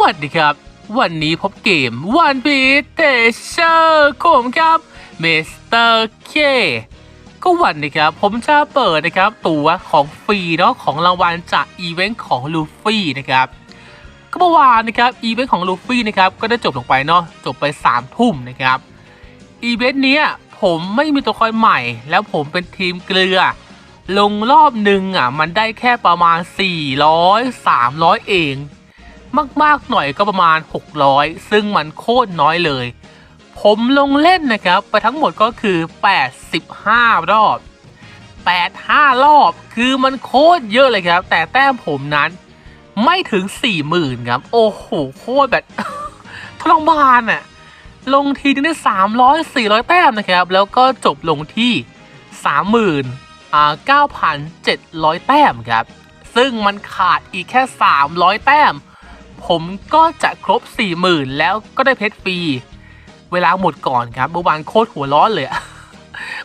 วัสดีครับ วันนี้พบเกมวันพีเตเชอร์ของผมครับเมสเตอร์เคก็วันนี้ครับ ผมจะเปิดนะครับ ตัวของฟรีเนาะของรางวัลจากอีเวนต์ของลูฟี่นะครับก็เมื่อวานนะครับอีเวนต์ของลูฟี่นะครับก็ได้จบลงไปเนาะจบไป3ามทุ่มนะครับอีเวนต์นี้ผมไม่มีตัวคอยใหม่ แล้วผมเป็นทีมเกลือ ลงรอบหนึ่งอะมันได้แค่ประมาณ 400 300 เอง มากๆหน่อยก็ประมาณ 600 ซึ่งมันโคตรน้อยเลย ผมลงเล่นนะครับ ไปทั้งหมดก็คือ 85 รอบ 85 รอบ คือมันโคตรเยอะเลยครับ แต่แต้มผมนั้นไม่ถึง 40,000 ครับ โอ้โห โคตรแบบทรมานอะลงทีนึงได้ 300 400 แต้มนะครับ แล้วก็จบลงที่30,000อ่า9,700 แต้มครับ ซึ่งมันขาดอีกแค่ 300 แต้ม ผมก็จะครบ 40,000 แล้วก็ได้เพชรฟรี เวลาหมดก่อนครับเมื่อวานโคตรหัวร้อนเลยอะ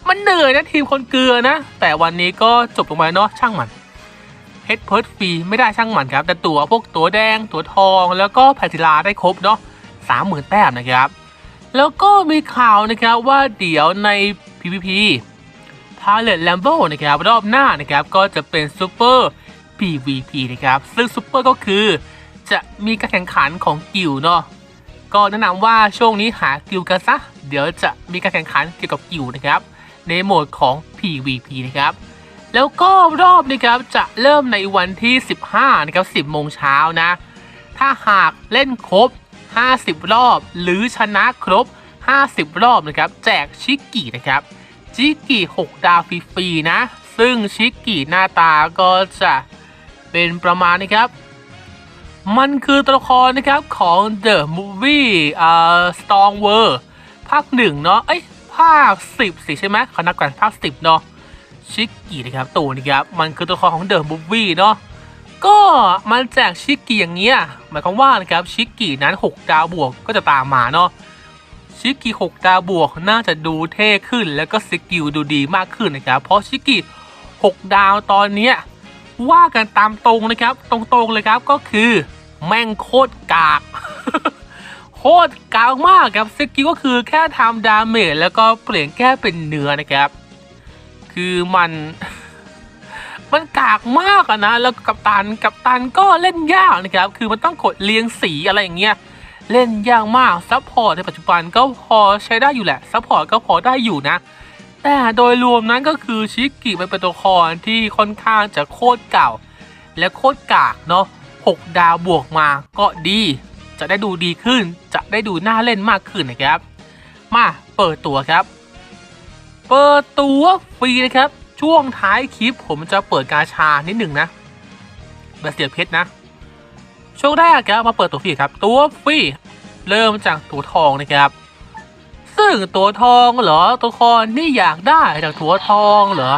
มันเหนื่อยนะทีมคนเกลือนะ แต่วันนี้ก็จบลงมาเนาะช่างมันเพชรเพิร์ดฟรีไม่ได้ช่างมันครับ แต่ตัวพวกตัวแดงตัวทองแล้วก็แพทิลาได้ครบเนาะสามหมื่นแต้มนะครับ แล้วก็มีข่าวนะครับว่าเดี๋ยวใน PVP Pilot Lambo นะครับรอบหน้านะครับก็จะเป็น Super PVP นะครับ ซึ่ง Super ก็คือ จะมีการแข่งขันของกิลเนาะก็แนะนำว่าช่วงนี้หากิลกันซะ เดี๋ยวจะมีการแข่งขันเกี่ยวกับกิลนะครับ ในโหมดของ PVP นะครับ แล้วก็รอบนะครับจะเริ่มในวันที่ 15นะครับ10โมงเช้านะ ถ้าหากเล่นครบ 50 รอบ หรือชนะครบ 50 รอบนะครับ แจกชิกกี้นะครับ ชิกกี้6ดาวฟรีๆนะ ซึ่งชิกกี้หน้าตาก็จะเป็นประมาณนะครับ มันคือตัวละครนะครับของ The Movie อ่า Storm World ภาคหนึ่งเนาะเอ้ยภาค10สิใช่ไหมเขานับกันภาค10เนาะชิกกี้นะครับตัวนี้ครับมันคือตัวละครของ The Movie เนาะก็มันแจกชิกกี้อย่างเงี้ยหมายความว่านะครับชิกกี้นั้น 6 ดาวบวกก็จะตามมาเนาะชิกกี้6ดาวบวกน่าจะดูเท่ขึ้น แล้วก็สกิลดูดีมากขึ้นนะครับเพราะชิกกี้6ดาวตอนเนี้ยว่ากันตามตรงนะครับ ตรงๆเลยครับก็คือ แม่งโคตรกากโคตรกากมากครับสกิลก็คือแค่ทำดาเมจแล้วก็เปลี่ยนแค่เป็นเนื้อนะครับ คือมันมันกากมากอะนะ แล้วกับตันกับตันก็เล่นยากนะครับ คือมันต้องกดเรียงสีอะไรอย่างเงี้ย เล่นยากมาก ซัพพอร์ตในปัจจุบันก็พอใช้ได้อยู่แหละ ซัพพอร์ตก็พอได้อยู่นะ แต่โดยรวมนั้นก็คือชิกกิมันเป็นตัวละครที่ค่อนข้างจะโคตรเก่า และโคตรกากเนาะ 6 ดาวบวกมาก็ดี จะได้ดูดีขึ้น จะได้ดูน่าเล่นมากขึ้นนะครับ มาเปิดตัวครับ เปิดตัวฟรีนะครับ ช่วงท้ายคลิปผมจะเปิดกาชานิดหนึ่งนะแบบเสียเพชรนะ ช่วงแรกครับมาเปิดตัวฟรีครับ ตัวฟรีเริ่มจากตัวทองนะครับซึ่งตัวทองเหรอตัวคอนนี่อยากได้จากตัวทองเหรอ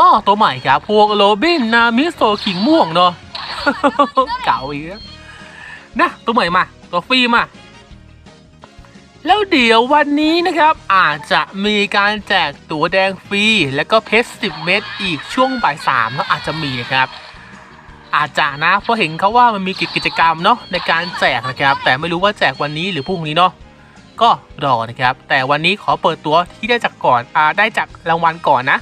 อ้อตัวใหม่ครับ พวกโรบินนามิโซขิงม่วงเนาะเก่าอีกนะตัวใหม่มาตัวฟรีมา แล้วเดี๋ยววันนี้นะครับ อาจจะมีการแจกตั๋วแดงฟรี แล้วก็เพชร10เม็ดอีกช่วงบ่ายสามเนาะอาจจะมีนะครับ อาจจะนะเพราะเห็นเขาว่ามันมีกิจกรรมเนาะในการแจกนะครับ แต่ไม่รู้ว่าแจกวันนี้หรือพรุ่งนี้เนาะก็รอนะครับ แต่วันนี้ขอเปิดตัวที่ได้จากก่อนอาได้จากรางวัลก่อนนะ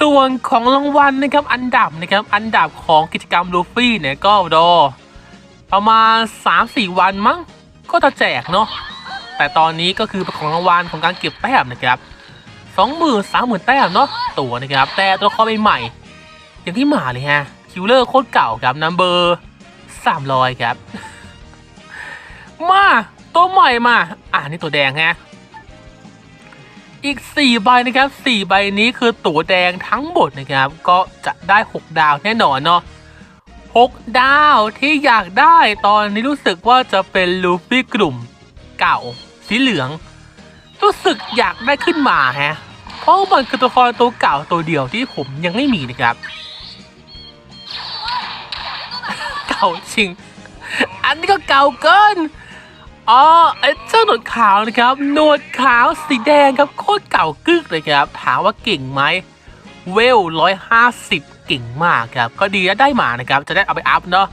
ส่วนของรางวัลนะครับอันดับนะครับอันดับของกิจกรรมลูฟี่เนี่ยก็รอประมาณ 3-4 วันมั้งก็จะแจกเนาะแต่ตอนนี้ก็คือเป็นของรางวัลของการเก็บแต้มนะครับสองหมื่นสามหมื่นแต้มเนาะตัวนะครับ แต่ตัวละครใหม่ๆอย่างที่หมาเลยฮะคิวเลอร์โคตรเก่าครับนัมเบอร์สามร้อยครับ มาตัวใหม่มา อ่านี่ตัวแดงฮะ อีก 4 ใบนะครับ 4 ใบนี้คือตั๋วแดงทั้งหมดนะครับ ก็จะได้ 6 ดาวแน่นอนเนาะ6ดาวที่อยากได้ตอนนี้รู้สึกว่าจะเป็นลูฟี่กลุ่มเก่า สีเหลือง รู้สึกอยากได้ขึ้นมาฮะ เพราะมันคือตัวละครตัวเก่าตัวเดียวที่ผมยังไม่มีนะครับ เก่าจริง อันนี้ก็เก่าเกิน อ๋อไอ้เจ้าหนวดขาวนะครับหนวดขาวสีแดงครับโคตรเก่ากึกเลยครับ ถามว่าเก่งไหมเวลร้อยห้าสิบเก่งมากครับ ก็ดีแล้วได้มานะครับ จะได้เอาไปอัพเนาะ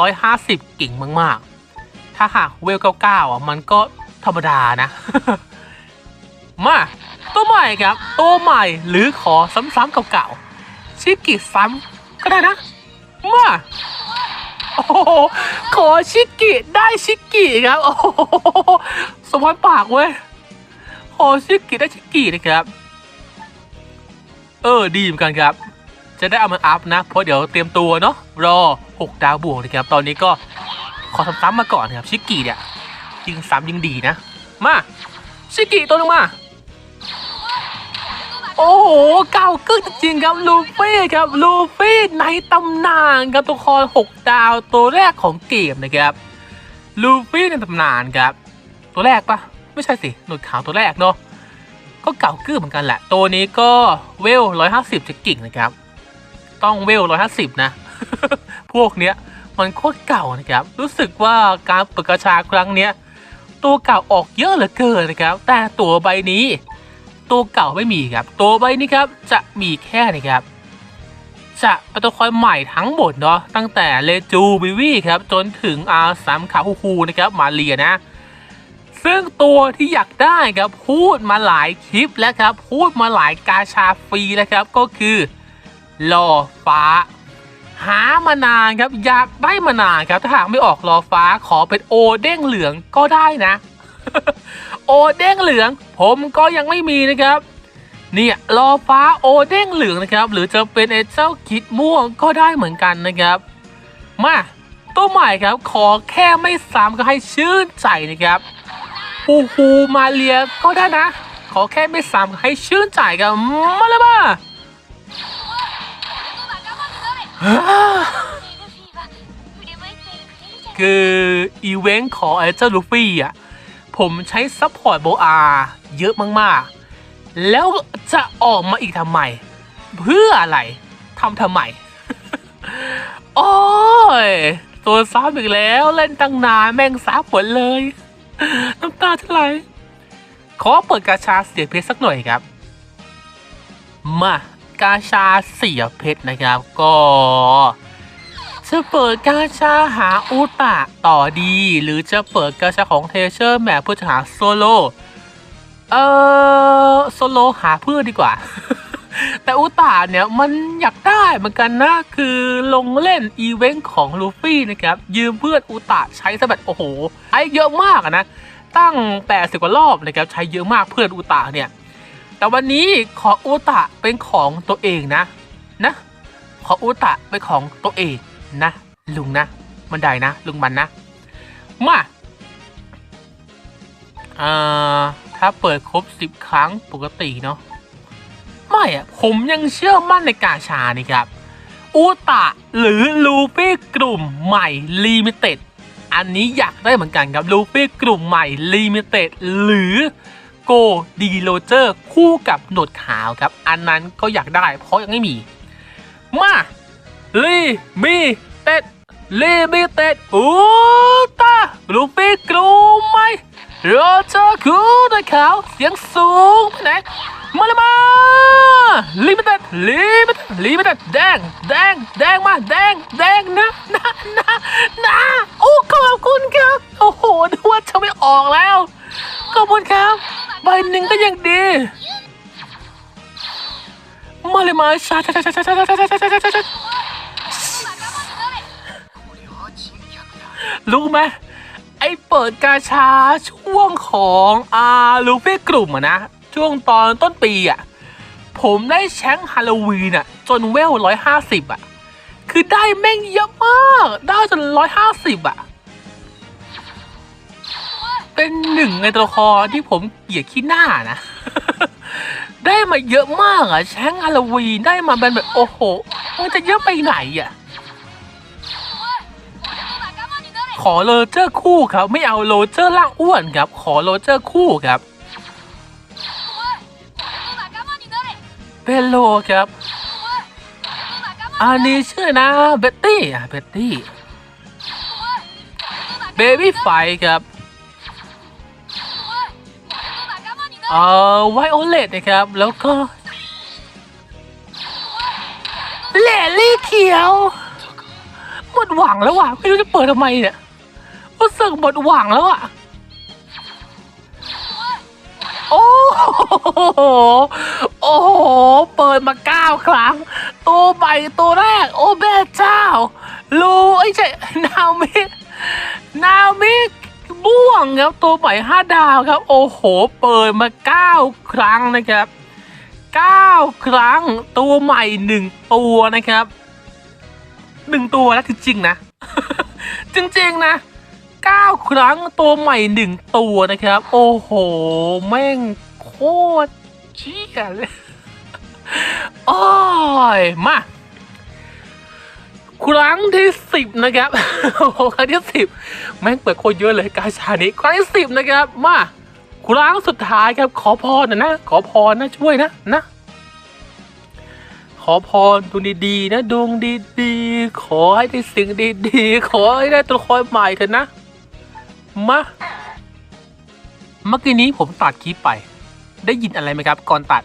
ร้อยห้าสิบเก่งมากๆ ถ้าหากเวลเก้าเก้าอะมันก็ธรรมดานะ มา ตัวใหม่ครับ ตัวใหม่หรือขอซ้ำๆเก่าๆชิกิซ้ำก็ได้นะ มา โอ้โหขอชิกิได้ชิกิครับโอ้โหสมพรปากเว้ยขอชิกิได้ชิกินะครับ เออดีเหมือนกันครับ จะได้เอามาอัพนะ เพราะเดี๋ยวเตรียมตัวเนาะรอ 6 ดาวบวกนะครับ ตอนนี้ก็ขอซ้ำๆมาก่อนครับ ชิกิเนี่ยยิงซ้ำยิงดีนะ มา ชิกิตัวหนึงมา โอ้โหเก่ากึกจริงครับลูฟี่ครับลูฟี่ในตำนานครับตัวละคร6ดาวตัวแรกของเกมนะครับลูฟี่ในตำนานครับ ตัวแรกปะไม่ใช่สิหนวดขาวตัวแรกเนาะก็เก่ากึกเหมือนกันแหละ ตัวนี้ก็เวล150จะกิ่งนะครับ ต้องเวล150 นะ พวกเนี้ยมันโคตรเก่านะครับ รู้สึกว่าการเปิดกระชาครั้งเนี้ยตัวเก่าออกเยอะเหลือเกินนะครับ แต่ตัวใบนี้ ตัวเก่าไม่มีครับ ตัวใบนี้ครับจะมีแค่นะครับ จะเป็นตัวคอยใหม่ทั้งหมดเนาะตั้งแต่เลจูบิวี่ครับจนถึงอาสามขาฮูฮูนะครับมาเรียนะ ซึ่งตัวที่อยากได้ครับพูดมาหลายคลิปแล้วครับ พูดมาหลายกาชาฟรีแล้วครับก็คือรอฟ้า หามานานครับอยากได้มานานครับถ้าหากไม่ออกรอฟ้าขอเป็นโอเด้งเหลืองก็ได้นะ โอเด้งเหลือง ผมก็ยังไม่มีนะครับ เนี่ยรอฟ้าโอเด้งเหลืองนะครับ หรือจะเป็นไอ้เจ้าคิดม่วงก็ได้เหมือนกันนะครับ มาตัวใหม่ครับ ขอแค่ไม่ซ้ำก็ให้ชื่นใจนะครับฮูฮูมาเลียก็ได้นะ ขอแค่ไม่ซ้ำให้ชื่นใจกันมาเลยมาฮ่าคืออีเวนต์ของไอ้เจ้าลูฟี่อะ ผมใช้ซัพพอร์ตโบอาเยอะมากๆ แล้วจะออกมาอีกทำไม เพื่ออะไรทำทำไม โอ้ยตัวซ้ำอีกแล้วเล่นตั้งนานแม่งซ้ำหมดเลย น้ำตาจะไหลขอเปิดกาชาเสียเพชรสักหน่อยครับ มากาชาเสียเพชรนะครับก็ จะเปิดกาชาหาอุตะต่อดี หรือจะเปิดกาชาของเทเชอร์แมปเพื่อจะหาโซโล เออโซโลหาเพื่อนดีกว่า แต่อุตะเนี่ยมันอยากได้เหมือนกันนะคือลงเล่นอีเวนต์ของลูฟี่นะครับ ยืมเพื่อนอุตะใช้ซะแบบโอ้โหใช้เยอะมากนะ ตั้ง 80 กว่ารอบนะครับ ใช้เยอะมากเพื่อนอุตะเนี่ย แต่วันนี้ขออุตะเป็นของตัวเองนะ นะ ขออุตะเป็นของตัวเอง นะ ลุงนะ มันได้นะ ลุงมันนะ มาอ่าถ้าเปิดครบ10ครั้งปกติเนาะไม่อะผมยังเชื่อมั่นในกาชานี่ครับอุตะหรือลูฟี่กลุ่มใหม่ลิมิเต็ดอันนี้อยากได้เหมือนกันครับลูฟี่กลุ่มใหม่ลิมิเต็ดหรือโกดีโรเจอร์คู่กับหนวดขาวครับ อันนั้นก็อยากได้เพราะยังไม่มี มา ลีมิเต็ดลิมิเต็ดอุตะลูฟี่กลุ่มใหม่โรเจอร์คู่หนวดขาวเสียงสูงไปไหนมาเลยมาลิมิเต็ดลิมิเต็ดลิมิเต็ดแดงแดงแดงมาแดงแดงนะนะนะนะโอ้ขอบคุณครับ โอ้โหนึกว่าจะไม่ออกแล้ว ขอบคุณครับ ใบหนึ่งก็ยังดี มาเลยมาชาชาชาชาชาชาชาชา รู้ไหมไอเปิดกาชาช่วงของอาลูฟี่กลุ่มอะนะ ช่วงตอนต้นปีอะผมได้แชงฮาโลวีนอะจนเวลร้อยห้าสิบอะคือได้แม่งเยอะมาก ได้จนร้อยห้าสิบอะเป็นหนึ่งในตัวละครที่ผมเกลียดขี้หน้านะ ได้มาเยอะมากอะแชงฮาโลวีนได้มาเป็นแบบโอ้โห มันจะเยอะไปไหนอะ ขอโรเจอร์คู่ครับ ไม่เอาโรเจอร์ล่างอ้วนครับ ขอโรเจอร์คู่ครับ เป็นโลครับ อันนี้ชื่อนะเบตตี้อะเบตตี้ เบบี้ไฟครับเอ่อไวโอเลตนะครับ แล้วก็แหล่ลี่เขียว หมดหวังแล้วว่ะ ไม่รู้จะเปิดทำไมเนี่ย รู้สึกหมดหวังแล้วอะโอ้โห โอ้โห เปิดมาเก้าครั้ง ตัวใหม่ตัวแรก โอ้แม่เจ้า ลูไอ้ยใช่นามินามิบ่วงครับตัวใหม่ห้าดาวครับ โอ้โห เปิดมาเก้าครั้งนะครับเก้าครั้ง ตัวใหม่หนึ่งตัวนะครับหนึ่งตัวแล้วจริงๆนะ จริงๆนะ เก้าครั้งตัวใหม่หนึ่งตัวนะครับ โอ้โห แม่งโคตรเชี่ยเลยโอ้ย มา ครั้งที่สิบนะครับโอ้โหครั้งที่สิบแม่งเปิดโคตรเยอะเลยกาชานี้ครั้งที่สิบนะครับ มา ครั้งสุดท้ายครับขอพรนะนะ ขอพรนะช่วยนะนะขอพรดวงดีๆนะดวงดีๆ ขอให้ได้สิ่งดีๆ ขอให้ได้ตัวละครใหม่เถอะนะ มาเมื่อกี้นี้ผมตัดคลิปไป ได้ยินอะไรไหมครับ ก่อนตัด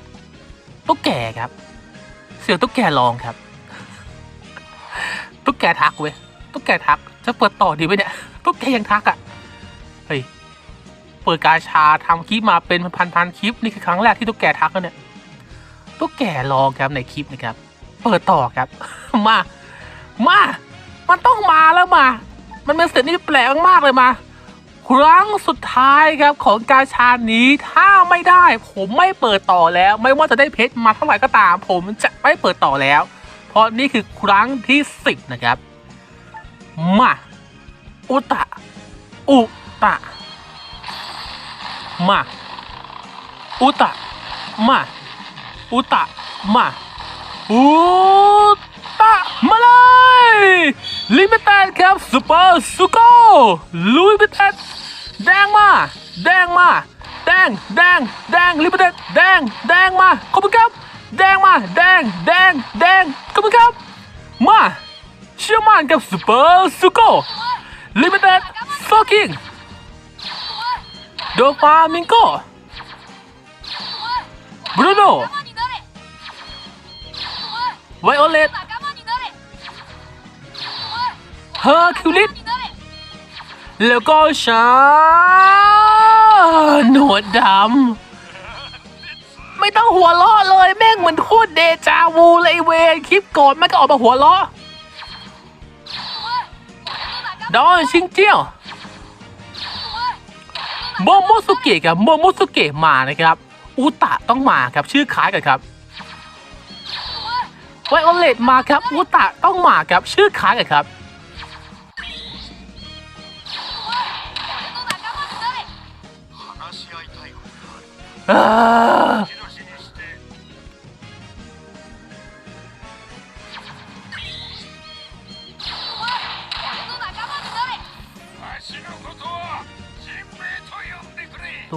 ตุ๊กแกครับ เสียงตุ๊กแกร้องครับ ตุ๊กแกทักเว้ยตุ๊กแกทัก จะเปิดต่อดีไหมเนี่ยตุ๊กแกยังทักอะเฮ้ยเปิดกาชาทำคลิปมาเป็นพันๆคลิปนี่คือครั้งแรกที่ตุ๊กแกทักแล้วเนี่ยตุ๊กแกร้องครับในคลิปนะครับ เปิดต่อครับ มามามันต้องมาแล้วมา มันเป็นเสียงที่แปลกมากเลยมา ครั้งสุดท้ายครับของกาชานี้ถ้าไม่ได้ผมไม่เปิดต่อแล้ว ไม่ว่าจะได้เพชรมาเท่าไหร่ก็ตาม ผมจะไม่เปิดต่อแล้ว เพราะนี่คือครั้งที่สิบนะครับ มาอุตะ อุตะ มา อุตะ มา อุตะ มาอุตะมาเลย ลิมิเต็ดครับซูเปอร์ซูโก้ลุยมิเต็ดแดงมา แดงมา แดง แดง แดงลิมิเต็ดแดง แดงมา ขอบคุณครับ แดงมา แดง แดง แดง ขอบคุณครับ มาเชื่อมั่นกับซูเปอร์ซูโก้ลิมิเต็ดฟกิงโดฟามิงโก้บรูโน่ไวโอเลต เฮอร์คิวลิสแล้วก็ฉันหนวดดำไม่ต้องหัวเราะเลยแม่งเหมือนโคตรเดจาวูเลยเวคลิปก่อนม่นก็ออกมาหัวเราะดอนชิงเจียวโมโมสุเกะครับโมโมสุเกะมานะครับอุตะต้องมาครับชื่อคล้ายกันครับไวโอเลตมาครับอุตะต้องมาครับชื่อคล้ายกันครับ ตั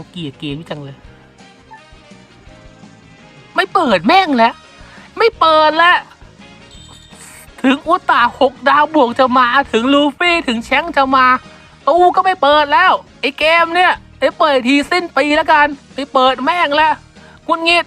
วเกียดเกมจังเลย ไม่เปิดแม่งแล้ว ไม่เปิดแล้วถึงอุตาหกดาวบวกจะมา ถึงลูฟี่ถึงแชงจะมา ตูก็ไม่เปิดแล้ว ไอ้เกมเนี่ย ไปเปิดทีสิ้นปีแล้วกัน ไปเปิดแม่งแล้วกุนงิด